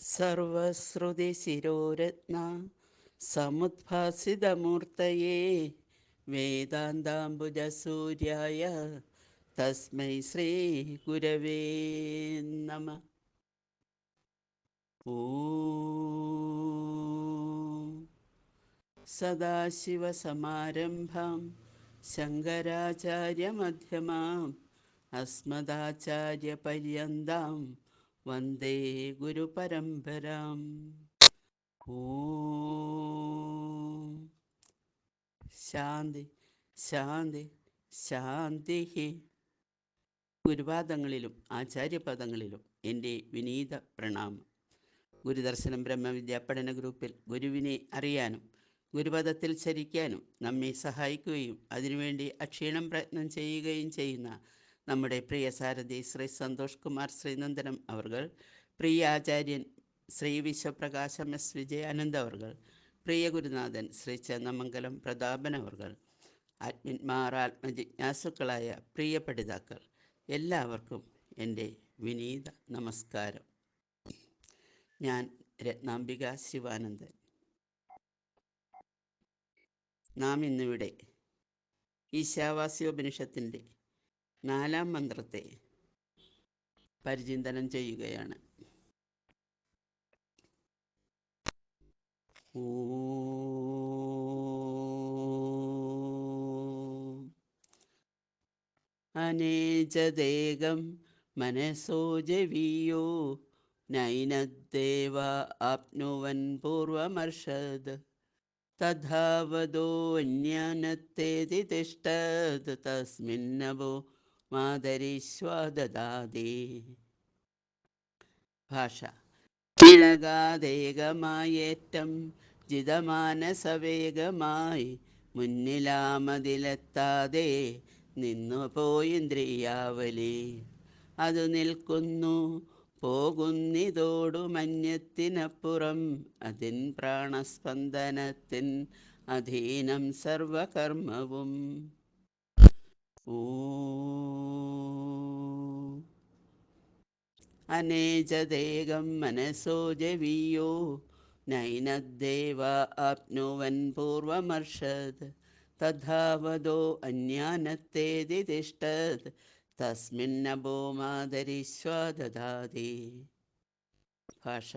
സർവശ്രുതിശിരോരത്ന സമുദ്ഭാസിതമൂർത്തയേ വേദാന്താംബുജസൂര്യായ തസ്മൈ ശ്രീ ഗുരവേ നമ. ഓം സദാശിവസമാരംഭാം. ശങ്കരാചാര്യമധ്യമാം അസ്മദാചാര്യപര്യന്താം വന്ദേ ഗുരുപരമ്പരാം. ഓ. ശാന്തി ശാന്തി ശാന്തി. ഗുരുപാദങ്ങളിലും ആചാര്യപദങ്ങളിലും എന്റെ വിനീത പ്രണാമം. ഗുരുദർശനം ബ്രഹ്മവിദ്യാ പഠന ഗ്രൂപ്പിൽ ഗുരുവിനെ അറിയാനും ഗുരുപദത്തിൽ ചരിക്കാനും നമ്മെ സഹായിക്കുകയും അതിനുവേണ്ടി അക്ഷീണം പ്രയത്നം ചെയ്യുകയും ചെയ്യുന്ന നമ്മുടെ പ്രിയ സാരഥി ശ്രീ സന്തോഷ് കുമാർ ശ്രീനന്ദനം അവർകൾ പ്രിയ ആചാര്യൻ ശ്രീ വിശ്വപ്രകാശം എസ് വിജയാനന്ദ അവർകൾ പ്രിയ ഗുരുനാഥൻ ശ്രീ ചന്ദമംഗലം പ്രതാപൻ അവർകൾ ആത്മന്മാർ ആത്മജിജ്ഞാസുക്കളായ പ്രിയ പഠിതാക്കൾ എല്ലാവർക്കും എന്റെ വിനീത നമസ്കാരം. ഞാൻ രത്നാംബിക ശിവാനന്ദൻ. നാം ഇന്നിവിടെ ഈശാവാസ്യോപനിഷത്തിന്റെ നാലാം മന്ത്രത്തെ പരിചിന്തനം ചെയ്യുകയാണ്. ഓം അനേജദേകം മനസോ ജവീയോ നൈനദ്ദേവ ആപ്നുവൻ പൂർവമർഷദ്. തഥാവതോന്യാനത്തേതി തിഷ്ടത് തസ്മിന്നവോ മാതരിശ്വാദദാതേ ഭാഷ ഇളകാതേകമായേറ്റം ജിതമാനസവേഗമായി മുന്നിലാമതിലെത്താതെ നിന്നു പോയിന്ദ്രിയാവലി അത് നിൽക്കുന്നു പോകുന്നിതോടു മഞ്ഞത്തിനപ്പുറം അതിൻ പ്രാണസ്പന്ദനത്തിൻ അധീനം സർവകർമ്മവും. ഓ അനേജദേകം മനസോ ജവീയോ നൈനദ്ദേവ ആപ്നുവൻ പൂർവമർഷത്. തഥാവതോ അന്യാനത്തേതി തിഷ്ടത്. തസ്മിന്നഭോ മാതരിശ്വാദാതി ഭാഷ.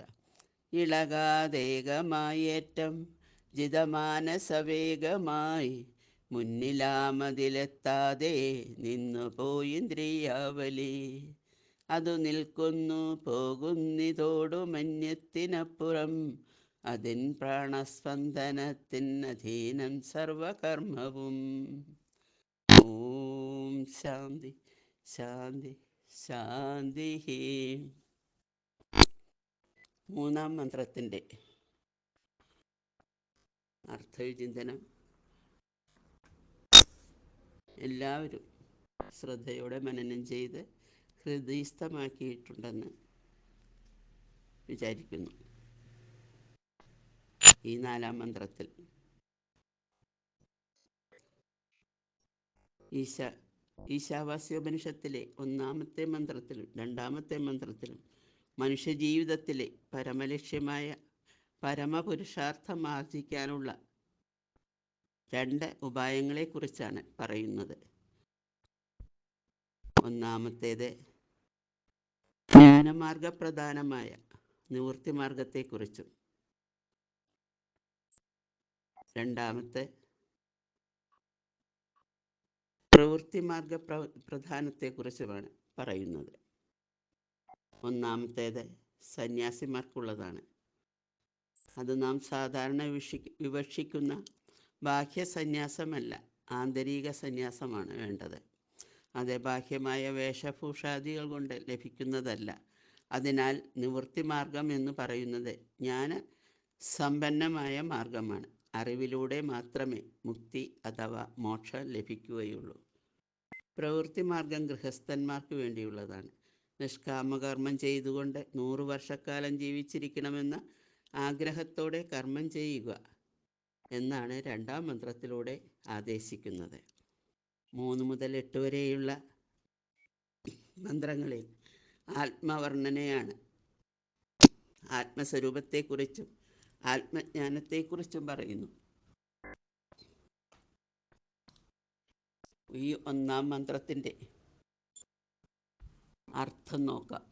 ഇളകാതേകമായേറ്റം ജിതമാനസവേഗമായി മുന്നിലാമതിലെത്താതെ നിന്നു പോയിന്ദ്രിയാവലി അതു നിൽക്കുന്നു പോകുന്നിതോടു മന്യത്തിനപ്പുറം അതിൻ പ്രാണസ്പന്ദനത്തിൻ അധീനം സർവകർമ്മവും. ഓം ശാന്തി. ശാന്തി ശാന്തി മൂന്നാം മന്ത്രത്തിന്റെ അർത്ഥവിചിന്തനം. എല്ലാവരും ശ്രദ്ധയോടെ മനനം ചെയ്ത് ഹൃദയസ്ഥമാക്കിയിട്ടുണ്ടെന്ന് വിചാരിക്കുന്നു. ഈ നാലാം മന്ത്രത്തിൽ ഈശ ഈശാവാസ്യോപനിഷത്തിലെ ഒന്നാമത്തെ മന്ത്രത്തിലും രണ്ടാമത്തെ മന്ത്രത്തിലും മനുഷ്യജീവിതത്തിലെ പരമലക്ഷ്യമായ പരമപുരുഷാർത്ഥം ആർജിക്കാനുള്ള രണ്ട് ഉപായങ്ങളെക്കുറിച്ചാണ് പറയുന്നത്. ഒന്നാമത്തേത് ജ്ഞാനമാർഗപ്രധാനമായ നിവൃത്തിമാർഗത്തെക്കുറിച്ചും. രണ്ടാമത്തെ പ്രവൃത്തിമാർഗ പ്ര പ്രധാനത്തെക്കുറിച്ചുമാണ് പറയുന്നത്. ഒന്നാമത്തേത് സന്യാസിമാർക്കുള്ളതാണ്. അത് നാം സാധാരണ വിഷി വിവക്ഷിക്കുന്ന ബാഹ്യ സന്യാസമല്ല ആന്തരിക സന്യാസമാണ് വേണ്ടത്. അത് ബാഹ്യമായ വേഷഭൂഷാദികൾ കൊണ്ട് ലഭിക്കുന്നതല്ല. അതിനാൽ നിവൃത്തി മാർഗം എന്ന് പറയുന്നത് ജ്ഞാന സമ്പന്നമായ മാർഗമാണ്. അറിവിലൂടെ മാത്രമേ മുക്തി അഥവാ മോക്ഷം ലഭിക്കുകയുള്ളൂ. പ്രവൃത്തി മാർഗം ഗൃഹസ്ഥന്മാർക്ക് വേണ്ടിയുള്ളതാണ്. നിഷ്കാമകർമ്മം ചെയ്തുകൊണ്ട് നൂറു വർഷക്കാലം ജീവിച്ചിരിക്കണമെന്ന ആഗ്രഹത്തോടെ കർമ്മം ചെയ്യുക എന്നാണ് രണ്ടാം മന്ത്രത്തിലൂടെ ആദേശിക്കുന്നത്. മൂന്ന് മുതൽ എട്ട് വരെയുള്ള മന്ത്രങ്ങളിൽ ആത്മവർണനയാണ്. ആത്മസ്വരൂപത്തെക്കുറിച്ചും ആത്മജ്ഞാനത്തെക്കുറിച്ചും പറയുന്നു. ഈ ഒന്നാം മന്ത്രത്തിന്റെ അർത്ഥം നോക്കാം.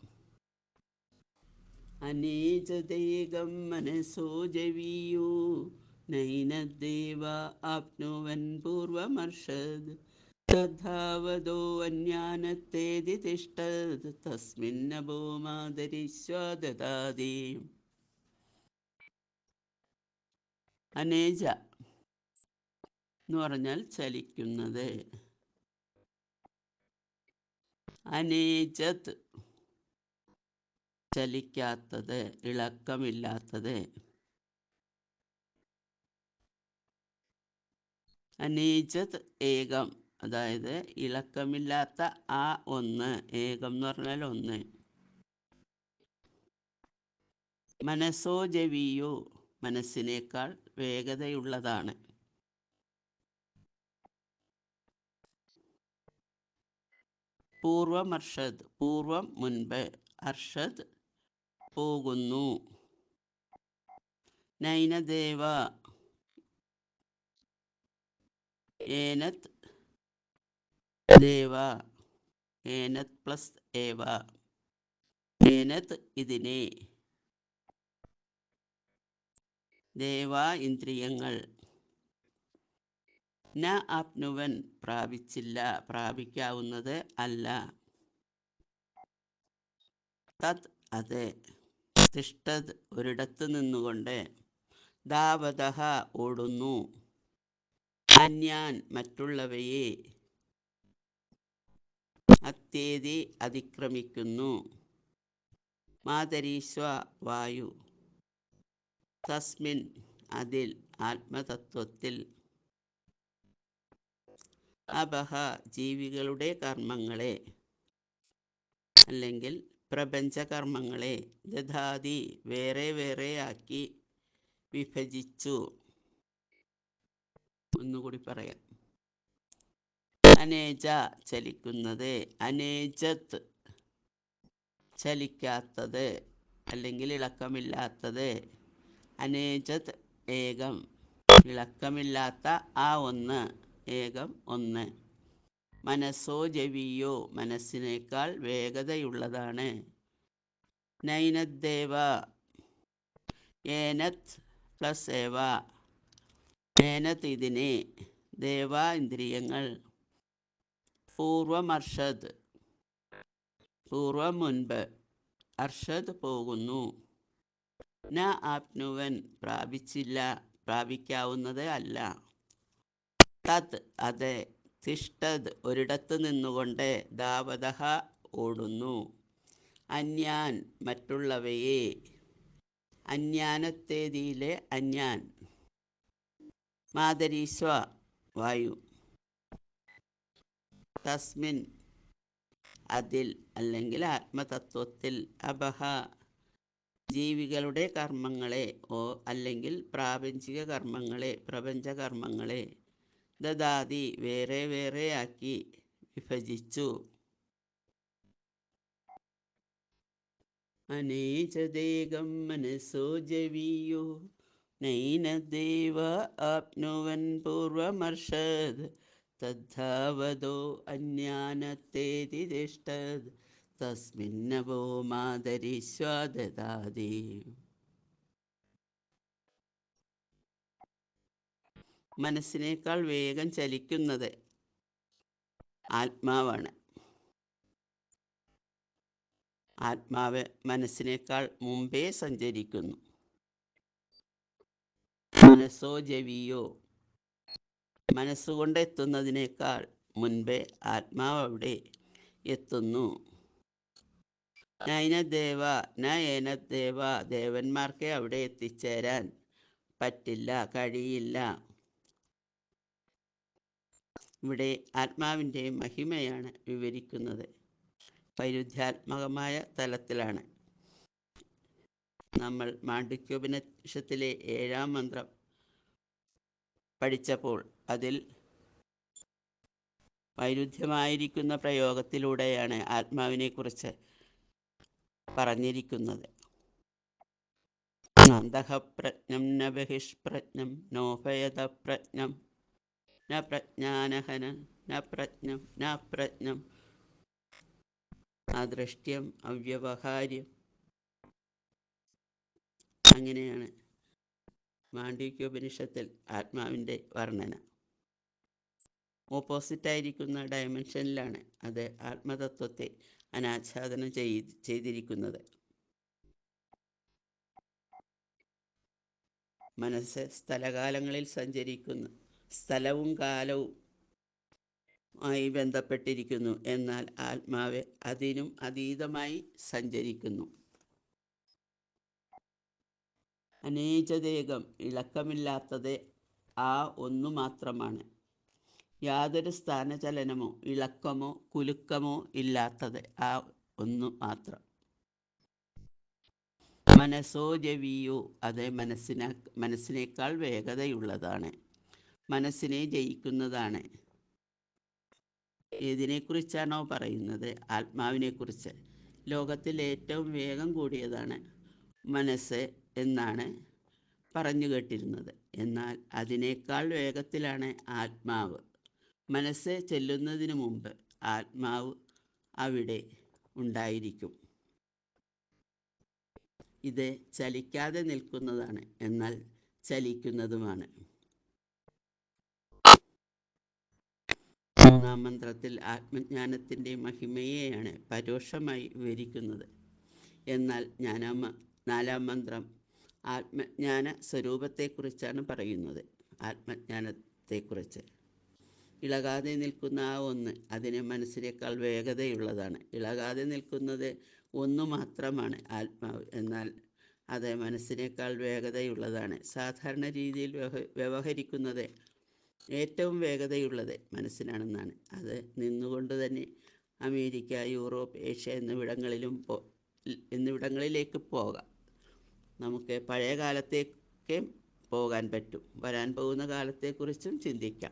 അനേജദേകം മനസ്സോ ജവീയോ നൈനദേവ ആപ്നുവൻ പൂർവമർഷദ്. തഥാവതോ അന്യാനത്തേതി തിഷ്ടത് തസ്മിന്നഭോ മാതരിസ്വാദതാദി അനേജ എന്ന് പറഞ്ഞാൽ ചലിക്കുന്നത്. അനേജത്. ചലിക്കാത്തത് ഇളക്കമില്ലാത്തത്. അനേജത് ഏകം. അതായത് ഇളക്കമില്ലാത്ത ആ ഒന്ന് ഏകം എന്ന് പറഞ്ഞാൽ ഒന്ന്. മനസ്സോ ജവിയോ മനസ്സിനേക്കാൾ വേഗതയുള്ളതാണ്. പൂർവം അർഷദ് പൂർവം മുൻപ് അർഷദ് പോകുന്നു. നൈനദേവ ഏനത് ദേവ ഏനത് പ്ലസ് ഏവ ഏനത് ഇതിനെ. ദേവ ഇന്ദ്രിയങ്ങൾ ന ആപ്നുവൻ പ്രാപിച്ചില്ല പ്രാപിക്കാവുന്നത് അല്ല. തത് അതെ. തിഷ്ടത് ഒരിടത്ത് നിന്നുകൊണ്ട് ദാവതഹ ഓടുന്നു. അന്യാൻ മറ്റുള്ളവയെ അത്യേതി അതിക്രമിക്കുന്നു. മാതരീശ്വ വായു. തസ്മിൻ അതിൽ ആത്മതത്വത്തിൽ അപഹ ജീവികളുടെ കർമ്മങ്ങളെ അല്ലെങ്കിൽ പ്രപഞ്ചകർമ്മങ്ങളെ ദധാതി വേറെ വേറെ ആക്കി വിഭജിച്ചു. ഒന്നുകൂടി പറയാം. അനേജ ചലിക്കുന്നത് അനേജത്ത് ചലിക്കാത്തത് അല്ലെങ്കിൽ ഇളക്കമില്ലാത്തത് അനേജത് ഏകം ഇളക്കമില്ലാത്ത ആ ഒന്ന് ഏകം ഒന്ന്. മനസ്സോ ജവിയോ മനസ്സിനേക്കാൾ വേഗതയുള്ളതാണ്. നൈനദ്ദേവ. ഏനത് പ്ലസ് ഏവ. ഏനത് ഇതിനെ ദേവ ഇന്ദ്രിയങ്ങൾ. പൂർവം അർഷദ് പൂർവം മുൻപ് അർഷദ് പോകുന്നു. ന ആപ്നുവൻ പ്രാപിച്ചില്ല പ്രാപിക്കാവുന്നത് അല്ല. തത് അതെ തിഷ്ടത് ഒരിടത്ത് നിന്നുകൊണ്ട് ദാവതഹ ഓടുന്നു. അന്യാൻ മറ്റുള്ളവയെ. അന്യാനത്തേതിയിലെ അന്യാൻ. മാതരീശ്വ വായു. തസ്മിൻ അതിൽ അല്ലെങ്കിൽ ആത്മതത്വത്തിൽ അബഹ ജീവികളുടെ കർമ്മങ്ങളെ ഓ അല്ലെങ്കിൽ പ്രാപഞ്ചിക കർമ്മങ്ങളെ പ്രപഞ്ചകർമ്മങ്ങളെ. ദദാതി വേറെ വേറെ ആക്കി വിഭജിച്ചു. അനേചദേകം മനസ്സോ ജവീയോ. നൈനദേവ ആപ്നുവൻ പൂർവമർഷദ്. തദ്ധാവതോ അന്യാനത്തേതി തിഷ്ടത് തസ്മിന്നവോ മാതരിസ്വാദതാതി മനസ്സിനേക്കാൾ വേഗം ചലിക്കുന്നത് ആത്മാവാണ്. ആത്മാവ് മനസ്സിനേക്കാൾ മുമ്പേ സഞ്ചരിക്കുന്നു. മനസ്സോ ജവിയോ മനസ്സുകൊണ്ട് എത്തുന്നതിനേക്കാൾ മുൻപേ ആത്മാവ് അവിടെ എത്തുന്നു. നൈനദേവ നയനദേവ ദേവന്മാർക്ക് അവിടെ എത്തിച്ചേരാൻ പറ്റില്ല കഴിയില്ല. ഇവിടെ ആത്മാവിന്റെ മഹിമയാണ് വിവരിക്കുന്നത്. വൈരുദ്ധ്യാത്മകമായ തലത്തിലാണ്. നമ്മൾ മാണ്ഡിക്യോപനിഷത്തിലെ ഏഴാം മന്ത്രം പഠിച്ചപ്പോൾ അതിൽ വൈരുദ്ധ്യമായിരിക്കുന്ന പ്രയോഗത്തിലൂടെയാണ് ആത്മാവിനെക്കുറിച്ച് പറഞ്ഞിരിക്കുന്നത്. അന്തഃപ്രജ്ഞം ന ബഹിഷ്പ്രജ്ഞം നോഭയതപ്രജ്ഞം ന പ്രജ്ഞാനഹന ന പ്രജ്ഞം ന പ്രജ്ഞം. അദൃഷ്ട്യം അവ്യവഹാര്യം. അങ്ങനെയാണ് മാണ്ഡിക്യോപനിഷത്തിൽ ആത്മാവിന്റെ വർണന. ഓപ്പോസിറ്റായിരിക്കുന്ന ഡയമെൻഷനിലാണ് അത് ആത്മതത്വത്തെ അനാച്ഛാദനം ചെയ് ചെയ്തിരിക്കുന്നത്. മനസ്സ് സ്ഥലകാലങ്ങളിൽ സഞ്ചരിക്കുന്നു. സ്ഥലവും കാലവും ആയി ബന്ധപ്പെട്ടിരിക്കുന്നു. എന്നാൽ ആത്മാവ് അതിനും അതീതമായി സഞ്ചരിക്കുന്നു. അനേചതേകം ഇളക്കമില്ലാത്തത് ആ ഒന്നു മാത്രമാണ്. യാതൊരു സ്ഥാനചലനമോ ഇളക്കമോ കുലുക്കമോ ഇല്ലാത്തത് ആ ഒന്നു മാത്രം. മനസ്സോ ജവിയോ അത് മനസ്സിനെ മനസ്സിനേക്കാൾ വേഗതയുള്ളതാണ്. മനസ്സിനെ ജയിക്കുന്നതാണ്. ഏതിനെക്കുറിച്ചാണോ പറയുന്നത്? ആത്മാവിനെക്കുറിച്ച്. ലോകത്തിൽ ഏറ്റവും വേഗം കൂടിയതാണ് മനസ്സ് എന്നാണ് പറഞ്ഞു കേട്ടിരുന്നത്. എന്നാൽ അതിനേക്കാൾ വേഗത്തിലാണ് ആത്മാവ്. മനസ്സ് ചെല്ലുന്നതിന് മുമ്പ് ആത്മാവ് അവിടെ ഉണ്ടായിരിക്കും. ഇത് ചലിക്കാതെ നിൽക്കുന്നതാണ് എന്നാൽ ചലിക്കുന്നതുമാണ്. മൂന്നാം മന്ത്രത്തിൽ ആത്മജ്ഞാനത്തിന്റെ മഹിമയെയാണ് പരോക്ഷമായി വിവരിക്കുന്നത്. എന്നാൽ ജ്ഞാനാമ നാലാം മന്ത്രം ആത്മജ്ഞാന സ്വരൂപത്തെക്കുറിച്ചാണ് പറയുന്നത്. ആത്മജ്ഞാനത്തെക്കുറിച്ച്. ഇളകാതെ നിൽക്കുന്ന ആ ഒന്ന് അതിന് മനസ്സിനേക്കാൾ വേഗതയുള്ളതാണ്. ഇളകാതെ നിൽക്കുന്നത് ഒന്ന് മാത്രമാണ് ആത്മാവ്. എന്നാൽ അത് മനസ്സിനേക്കാൾ വേഗതയുള്ളതാണ്. സാധാരണ രീതിയിൽ വ്യവഹ വ്യവഹരിക്കുന്നത് ഏറ്റവും വേഗതയുള്ളത് മനസ്സിനാണെന്നാണ്. അത് നിന്നുകൊണ്ട് തന്നെ അമേരിക്ക യൂറോപ്പ് ഏഷ്യ എന്നിവിടങ്ങളിലും പോ എന്നിവിടങ്ങളിലേക്ക് പോകാം. നമുക്ക് പഴയ കാലത്തേക്ക് പോകാൻ പറ്റും. വരാൻ പോകുന്ന കാലത്തെക്കുറിച്ചും ചിന്തിക്കാം.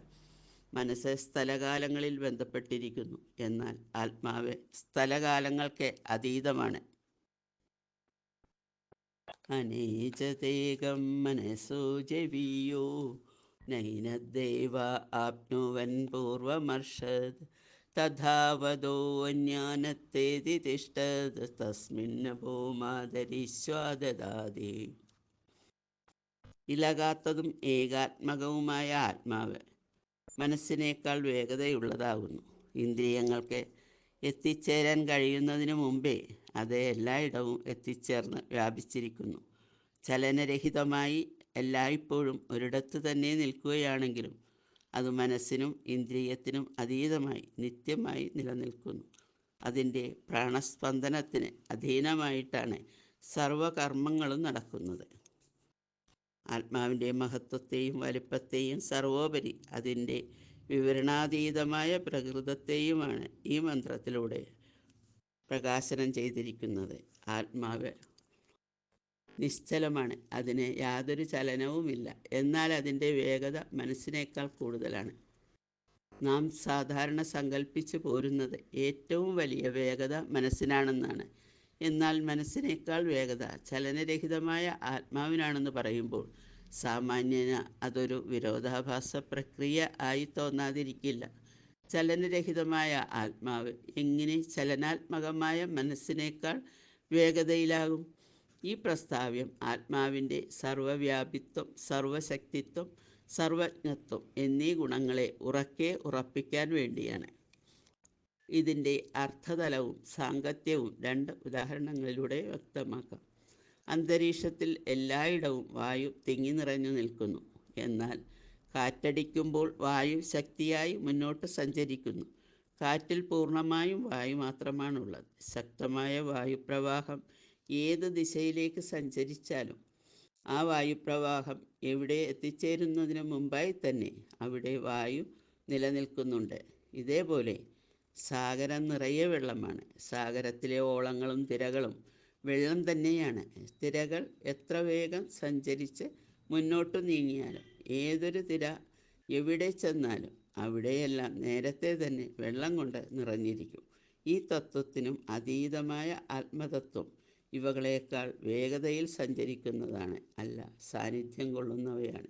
മനസ്സ് സ്ഥലകാലങ്ങളിൽ ബന്ധപ്പെട്ടിരിക്കുന്നു. എന്നാൽ ആത്മാവ് സ്ഥലകാലങ്ങൾക്ക് അതീതമാണ്. അനേചതേകം മനസ്സോ ജവീയോ. നൈനദേവ ആപ്നുവൻ പൂർവമർഷത് തഥാവതോ അന്യാനത്തേതി തിഷ്ടത് തസ്മിന്ന മാതരിശ്വാദദാതി ഇലകാത്തതും ഏകാത്മകവുമായ ആത്മാവ് മനസ്സിനേക്കാൾ വേഗതയുള്ളതാകുന്നു. ഇന്ദ്രിയങ്ങൾക്ക് എത്തിച്ചേരാൻ കഴിയുന്നതിന് മുമ്പേ അത് എല്ലായിടവും എത്തിച്ചേർന്ന് വ്യാപിച്ചിരിക്കുന്നു. ചലനരഹിതമായി എല്ലായ്പ്പോഴും ഒരിടത്തു തന്നെ നിൽക്കുകയാണെങ്കിലും അത് മനസ്സിനും ഇന്ദ്രിയത്തിനും അതീതമായി നിത്യമായി നിലനിൽക്കുന്നു. അതിന്റെ പ്രാണസ്പന്ദനത്തിന് അധീനമായിട്ടാണ് സർവകർമ്മങ്ങളും നടക്കുന്നത്. ആത്മാവിന്റെ മഹത്വത്തെയും വലിപ്പത്തെയും സർവോപരി അതിന്റെ വിവരണാതീതമായ പ്രകൃതത്തെയുമാണ് ഈ മന്ത്രത്തിലൂടെ പ്രകാശനം ചെയ്തിരിക്കുന്നത്. ആത്മാവ് നിശ്ചലമാണ്. അതിന് യാതൊരു ചലനവുമില്ല. എന്നാൽ അതിന്റെ വേഗത മനസ്സിനേക്കാൾ കൂടുതലാണ്. നാം സാധാരണ സങ്കല്പിച്ചു പോരുന്നത് ഏറ്റവും വലിയ വേഗത മനസ്സിനാണെന്നാണ്. എന്നാൽ മനസ്സിനേക്കാൾ വേഗത ചലനരഹിതമായ ആത്മാവിനാണെന്ന് പറയുമ്പോൾ സാമാന്യന അതൊരു വിരോധാഭാസ പ്രക്രിയ ആയി തോന്നാതിരിക്കില്ല. ചലനരഹിതമായ ആത്മാവ് എങ്ങനെ ചലനാത്മകമായ മനസ്സിനേക്കാൾ വേഗതയിലാകും? ഈ പ്രസ്താവ്യം ആത്മാവിന്റെ സർവവ്യാപിത്വം സർവശക്തിത്വം സർവജ്ഞത്വം എന്നീ ഗുണങ്ങളെ ഉറക്കെ ഉറപ്പിക്കാൻ വേണ്ടിയാണ്. ഇതിന്റെ അർത്ഥതലവും സാങ്കത്യവും രണ്ട് ഉദാഹരണങ്ങളിലൂടെ വ്യക്തമാക്കാം. അന്തരീക്ഷത്തിൽ എല്ലായിടവും വായു തിങ്ങി നിറഞ്ഞു നിൽക്കുന്നു. എന്നാൽ കാറ്റടിക്കുമ്പോൾ വായു ശക്തിയായി മുന്നോട്ട് സഞ്ചരിക്കുന്നു. കാറ്റിൽ പൂർണമായും വായു മാത്രമാണുള്ളത്. ശക്തമായ വായുപ്രവാഹം ഏത് ദിശയിലേക്ക് സഞ്ചരിച്ചാലും ആ വായുപ്രവാഹം എവിടെ എത്തിച്ചേരുന്നതിന് മുമ്പായി തന്നെ അവിടെ വായു നിലനിൽക്കുന്നുണ്ട്. ഇതേപോലെ സാഗരം നിറയെ വെള്ളമാണ്. സാഗരത്തിലെ ഓളങ്ങളും തിരകളും വെള്ളം തന്നെയാണ്. തിരകൾ എത്ര വേഗം സഞ്ചരിച്ച് മുന്നോട്ട് നീങ്ങിയാലും ഏതൊരു തിര എവിടെ ചെന്നാലും അവിടെയെല്ലാം നേരത്തെ തന്നെ വെള്ളം കൊണ്ട് നിറഞ്ഞിരിക്കും. ഈ തത്വത്തിനും അതീതമായ ആത്മതത്വം ഇവകളേക്കാൾ വേഗതയിൽ സഞ്ചരിക്കുന്നതാണ് അല്ല സാന്നിധ്യം കൊള്ളുന്നവയാണ്.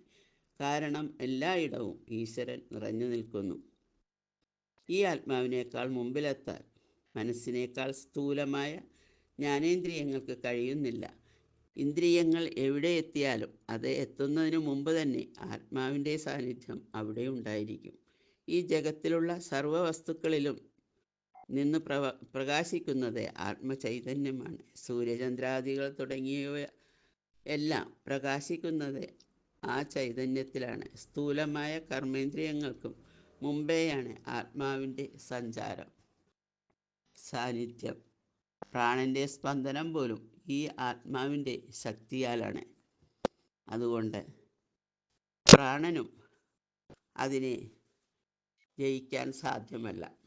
കാരണം എല്ലായിടവും ഈശ്വരൻ നിറഞ്ഞു നിൽക്കുന്നു. ഈ ആത്മാവിനേക്കാൾ മുമ്പിലെത്താൻ മനസ്സിനേക്കാൾ സ്ഥൂലമായ ജ്ഞാനേന്ദ്രിയങ്ങൾക്ക് കഴിയുന്നില്ല. ഇന്ദ്രിയങ്ങൾ എവിടെ എത്തിയാലും അത് എത്തുന്നതിന് മുമ്പ് തന്നെ ആത്മാവിന്റെ സാന്നിധ്യം അവിടെ ഉണ്ടായിരിക്കും. ഈ ജഗത്തിലുള്ള സർവ വസ്തുക്കളിലും നിന്ന് പ്രവ പ്രകാശിക്കുന്നത് ആത്മചൈതന്യമാണ്. സൂര്യചന്ദ്രാദികൾ തുടങ്ങിയവ എല്ലാം പ്രകാശിക്കുന്നത് ആ ചൈതന്യത്തിലാണ്. സ്ഥൂലമായ കർമ്മേന്ദ്രിയങ്ങൾക്കും മുമ്പേയാണ് ആത്മാവിന്റെ സഞ്ചാരം. സാന്നിധ്യം. പ്രാണന്റെ സ്പന്ദനം പോലും ഈ ആത്മാവിന്റെ ശക്തിയാലാണ്. അതുകൊണ്ട് പ്രാണനും അതിനെ ജയിക്കാൻ സാധ്യമല്ല.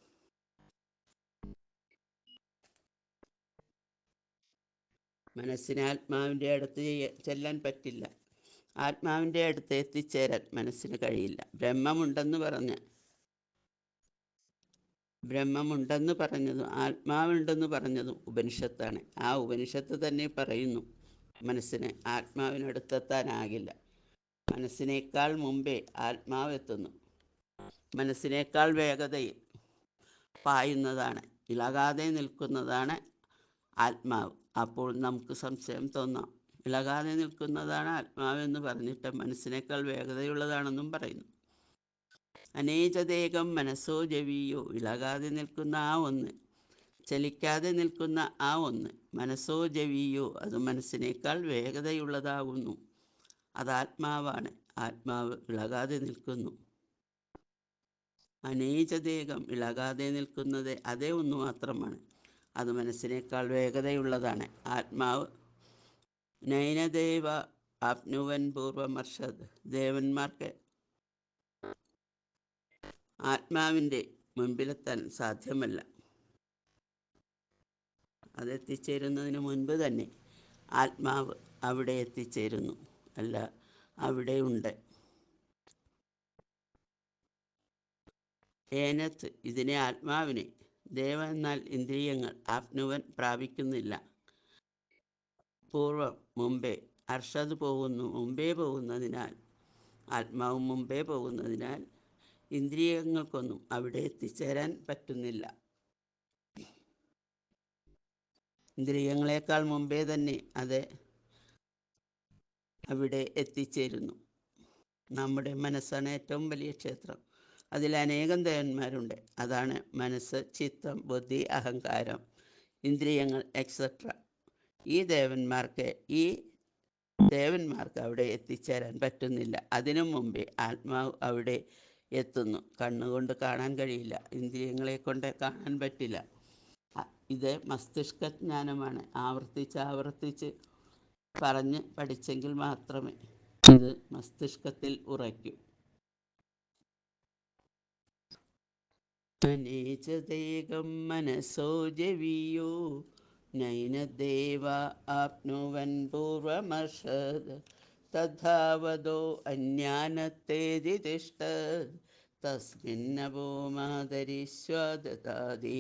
മനസ്സിന് ആത്മാവിന്റെ അടുത്ത് ചെല്ലാൻ പറ്റില്ല. ആത്മാവിന്റെ അടുത്ത് എത്തിച്ചേരാൻ മനസ്സിന് കഴിയില്ല. ബ്രഹ്മമുണ്ടെന്ന് പറഞ്ഞ് ബ്രഹ്മമുണ്ടെന്ന് പറഞ്ഞതും ആത്മാവുണ്ടെന്ന് പറഞ്ഞതും ഉപനിഷത്താണ്. ആ ഉപനിഷത്ത് തന്നെ പറയുന്നു മനസ്സിന് ആത്മാവിനടുത്തെത്താനാകില്ല. മനസ്സിനേക്കാൾ മുമ്പേ ആത്മാവ് എത്തുന്നു. മനസ്സിനേക്കാൾ വേഗതയിൽ പായുന്നതാണ് ഇളകാതെ നിൽക്കുന്നതാണ് ആത്മാവ്. അപ്പോൾ നമുക്ക് സംശയം തോന്നാം. ഇളകാതെ നിൽക്കുന്നതാണ് ആത്മാവെന്ന് പറഞ്ഞിട്ട് മനസ്സിനേക്കാൾ വേഗതയുള്ളതാണെന്നും പറയുന്നു. അനേജദേകം മനസ്സോ ജവിയോ ഇളകാതെ നിൽക്കുന്ന ആ ഒന്ന് ചലിക്കാതെ നിൽക്കുന്ന ആ ഒന്ന് മനസ്സോ ജവിയോ അത് മനസ്സിനേക്കാൾ വേഗതയുള്ളതാകുന്നു. അത് ആത്മാവാണ്. ആത്മാവ് ഇളകാതെ നിൽക്കുന്നു. അനേജദേകം ഇളകാതെ നിൽക്കുന്നത് അതേ ഒന്ന് മാത്രമാണ്. അത് മനസ്സിനേക്കാൾ വേഗതയുള്ളതാണ്. ആത്മാവ് നൈനദേവ ആപ്നുവൻ പൂർവമർഷദ് ദേവന്മാർക്ക് ആത്മാവിന്റെ മുൻപിലെത്താൻ സാധ്യമല്ല. അതെത്തിച്ചേരുന്നതിന് മുൻപ് തന്നെ ആത്മാവ് അവിടെ എത്തിച്ചേരുന്നു. അല്ല അവിടെയുണ്ട് ഏനത്ത് ഇതിനെ ആത്മാവിനെ ദേവ എന്നാൽ ഇന്ദ്രിയങ്ങൾ ആപ്നുവൻ പ്രാപിക്കുന്നില്ല. പൂർവം മുമ്പേ അർഷത് പോകുന്നു മുമ്പേ പോകുന്നതിനാൽ ആത്മാവ് മുമ്പേ പോകുന്നതിനാൽ ഇന്ദ്രിയങ്ങൾക്കൊന്നും അവിടെ എത്തിച്ചേരാൻ പറ്റുന്നില്ല. ഇന്ദ്രിയങ്ങളെക്കാൾ മുമ്പേ തന്നെ അത് അവിടെ എത്തിച്ചേരുന്നു. നമ്മുടെ മനസ്സാണ് ഏറ്റവും വലിയ ക്ഷേത്രം. അതിൽ അനേകം ദേവന്മാരുണ്ട്. അതാണ് മനസ്സ് ചിത്തം ബുദ്ധി അഹങ്കാരം ഇന്ദ്രിയങ്ങൾ എക്സെട്ര ഈ ദേവന്മാർക്ക് ഈ ദേവന്മാർക്ക് അവിടെ എത്തിച്ചേരാൻ പറ്റുന്നില്ല. അതിനു മുമ്പേ ആത്മാവ് അവിടെ എത്തുന്നു. കണ്ണുകൊണ്ട് കാണാൻ കഴിയില്ല. ഇന്ദ്രിയങ്ങളെ കൊണ്ട് കാണാൻ പറ്റില്ല. ഇത് മസ്തിഷ്ക ജ്ഞാനമാണ്. ആവർത്തിച്ച് ആവർത്തിച്ച് പറഞ്ഞ് പഠിച്ചെങ്കിൽ മാത്രമേ ഇത് മസ്തിഷ്കത്തിൽ ഉറയ്ക്കൂ. അനേജദേകം മനസ്സോ ജവിയോ നൈനദേവ ആപ്നുവൻ പൂർവമർഷത് തഥാവതോ അന്യാനത്തേതി തിഷ്ട തസ്മിന്നവോ മാതരിസ്വാദതാതി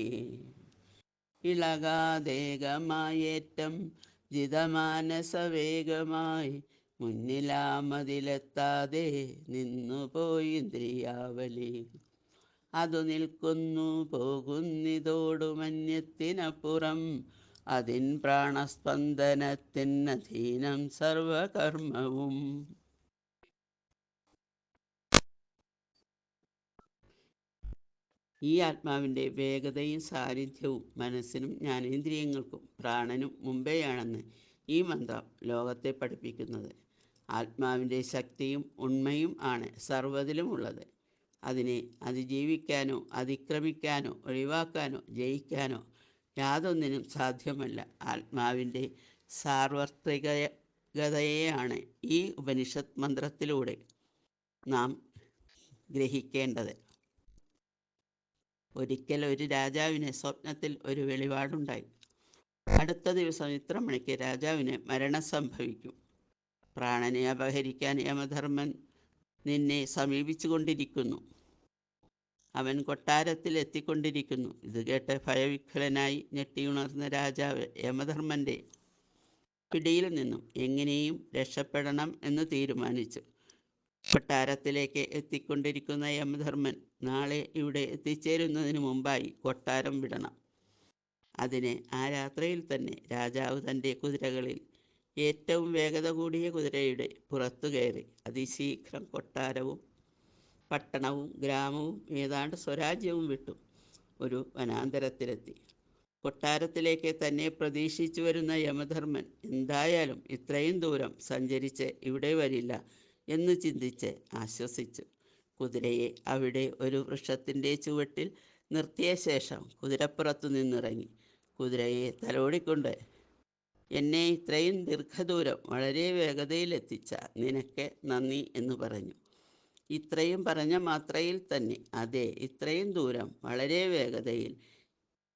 ഇളകാതേകമായേറ്റം ജിതമാനസവേഗമായി മുന്നിലാമതിലെത്താതെ നിന്നുപോയി ഇന്ദ്രിയാവലി. അതു നിൽക്കുന്നു പോകുന്നിതോടുമന്യത്തിനപ്പുറം. അതിൻ പ്രാണസ്പന്ദനത്തിനധീനം സർവകർമ്മവും. ഈ ആത്മാവിന്റെ വേഗതയും സാന്നിധ്യവും മനസ്സിനും ജ്ഞാനേന്ദ്രിയങ്ങൾക്കും പ്രാണനും മുമ്പേയാണെന്ന് ഈ മന്ത്രം ലോകത്തെ പഠിപ്പിക്കുന്നത്. ആത്മാവിന്റെ ശക്തിയും ഉണ്മയും ആണ് സർവതിലും ഉള്ളത് അതിനെ അതിജീവിക്കാനോ അതിക്രമിക്കാനോ ഒഴിവാക്കാനോ ജയിക്കാനോ യാതൊന്നിനും സാധ്യമല്ല. ആത്മാവിന്റെ സാർവത്രികതയെയാണ് ഈ ഉപനിഷത്ത് മന്ത്രത്തിലൂടെ നാം ഗ്രഹിക്കേണ്ടത്. ഒരിക്കൽ ഒരു രാജാവിന് സ്വപ്നത്തിൽ ഒരു വെളിപാടുണ്ടായി. അടുത്ത ദിവസം ഇത്ര മണിക്ക് രാജാവിന് മരണം സംഭവിക്കും. പ്രാണനെ അപഹരിക്കാൻ യമധർമ്മൻ നിന്നെ സമീപിച്ചുകൊണ്ടിരിക്കുന്നു. അവൻ കൊട്ടാരത്തിൽ എത്തിക്കൊണ്ടിരിക്കുന്നു. ഇത് കേട്ട് ഭയവിഹ്വലനായി ഞെട്ടിയുണർന്ന രാജാവ് യമധർമ്മന്റെ പിടിയിൽ നിന്നും എങ്ങനെയും രക്ഷപ്പെടണം എന്ന് തീരുമാനിച്ചു. കൊട്ടാരത്തിലേക്ക് എത്തിക്കൊണ്ടിരിക്കുന്ന യമധർമ്മൻ നാളെ ഇവിടെ എത്തിച്ചേരുന്നതിന് മുമ്പായി കൊട്ടാരം വിടണം. അതിന് ആ രാത്രിയിൽ തന്നെ രാജാവ് തന്റെ കുതിരകളിൽ ഏറ്റവും വേഗത കൂടിയ കുതിരയുടെ പുറത്തു കയറി. അതിശീഘ്രം കൊട്ടാരവും പട്ടണവും ഗ്രാമവും ഏതാണ്ട് സ്വരാജ്യവും വിട്ടു ഒരു വനാന്തരത്തിലെത്തി. കൊട്ടാരത്തിലേക്ക് തന്നെ പ്രതീക്ഷിച്ചു വരുന്ന യമധർമ്മൻ എന്തായാലും ഇത്രയും ദൂരം സഞ്ചരിച്ച് ഇവിടെ വരില്ല എന്ന് ചിന്തിച്ച് ആശ്വസിച്ചു. കുതിരയെ അവിടെ ഒരു വൃക്ഷത്തിന്റെ ചുവട്ടിൽ നിർത്തിയ ശേഷം കുതിരപ്പുറത്തു നിന്നിറങ്ങി. കുതിരയെ തലോടിക്കൊണ്ട് എന്നെ ഇത്രയും ദീർഘദൂരം വളരെ വേഗതയിലെത്തിച്ച നിനക്ക് നന്ദി എന്ന് പറഞ്ഞു. ഇത്രയും പറഞ്ഞ മാത്രയിൽ തന്നെ അതെ ഇത്രയും ദൂരം വളരെ വേഗതയിൽ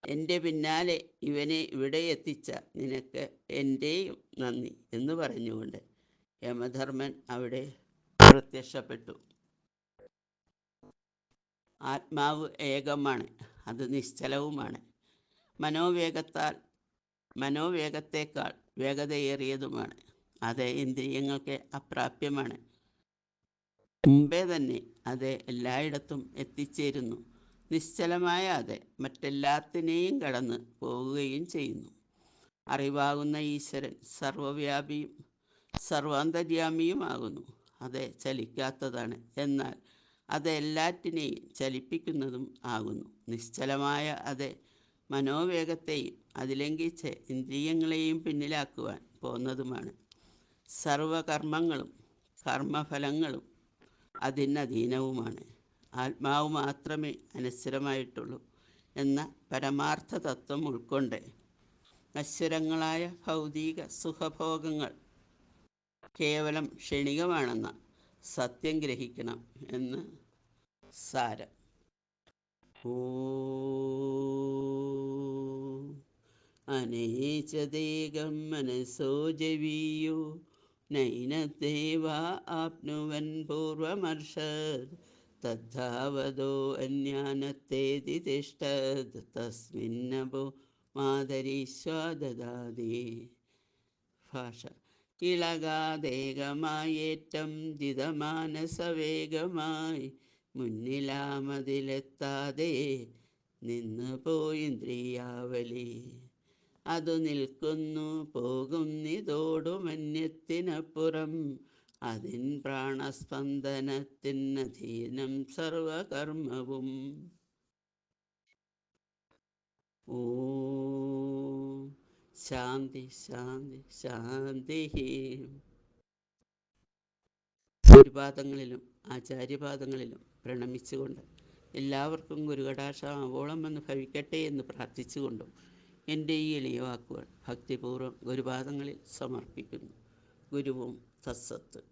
എന്റെ പിന്നാലെ ഇവനെ ഇവിടെ എത്തിച്ച നിനക്ക് എന്റെയും നന്ദി എന്ന് പറഞ്ഞുകൊണ്ട് യമധർമ്മൻ അവിടെ പ്രത്യക്ഷപ്പെട്ടു. ആത്മാവ് ഏകമാണ് അത് നിശ്ചലവുമാണ്. മനോവേഗത്താൽ മനോവേഗത്തേക്കാൾ വേഗതയേറിയതുമാണ്. അത് ഇന്ദ്രിയങ്ങൾക്ക് അപ്രാപ്യമാണ്. മുമ്പേ തന്നെ അത് എല്ലായിടത്തും എത്തിച്ചേരുന്നു. നിശ്ചലമായ അത് മറ്റെല്ലാത്തിനെയും കടന്ന് പോവുകയും ചെയ്യുന്നു. അറിവാകുന്ന ഈശ്വരൻ സർവവ്യാപിയും സർവാന്തര്യാമിയുമാകുന്നു. അത് ചലിക്കാത്തതാണ്. എന്നാൽ അത് എല്ലാറ്റിനെയും ചലിപ്പിക്കുന്നതും ആകുന്നു. നിശ്ചലമായ അത് മനോവേഗത്തെയും അതിലംഘിച്ച് ഇന്ദ്രിയങ്ങളെയും പിന്നിലാക്കുവാൻ പോന്നതുമാണ് സർവകർമ്മങ്ങളും കർമ്മഫലങ്ങളും അതിനധീനവുമാണ്. ആത്മാവ് മാത്രമേ അനശ്വരമായിട്ടുള്ളൂ എന്ന പരമാർത്ഥ തത്വം ഉൾക്കൊണ്ട് നശ്വരങ്ങളായ ഭൗതിക സുഖഭോഗങ്ങൾ കേവലം ക്ഷണികമാണെന്ന സത്യം ഗ്രഹിക്കണം എന്ന് സാരം. അനേചദേകം മനസ്സോ ജവീയോ നൈനദേവ ആപ്നുവൻ പൂർവമർഷത് തദ്ധാവതോ അന്യാനത്തേതി തിഷ്ടത് തസ്മിന്നപോ മാതരീശ്വദാതി ഭാഷ. ഇളകാതേകമായേറ്റം ജിതമാനസവേഗമായി. മുന്നിലാമതിലെത്താതെ നിന്ന് പോയിന്ദ്രിയാവലി അതു നിൽക്കുന്നു പോകുന്നിതോടുമന്യത്തിനപ്പുറം അതിൻ പ്രാണസ്പന്ദനത്തിനധീനം സർവകർമ്മവും. ഓ ശാന്തി ശാന്തി ശാന്തി. ഗുരുപാദങ്ങളിലും ആചാര്യപാദങ്ങളിലും പ്രണമിച്ചുകൊണ്ട് എല്ലാവർക്കും ഗുരുകടാക്ഷം ആവോളം എന്ന് ഭവിക്കട്ടെ എന്ന് പ്രാർത്ഥിച്ചുകൊണ്ടും എന്റെ ഈ എളിയ വാക്കുകൾ ഭക്തിപൂർവം ഗുരുപാദങ്ങളിൽ സമർപ്പിക്കുന്നു. ഗുരുവും തസ്സത്ത്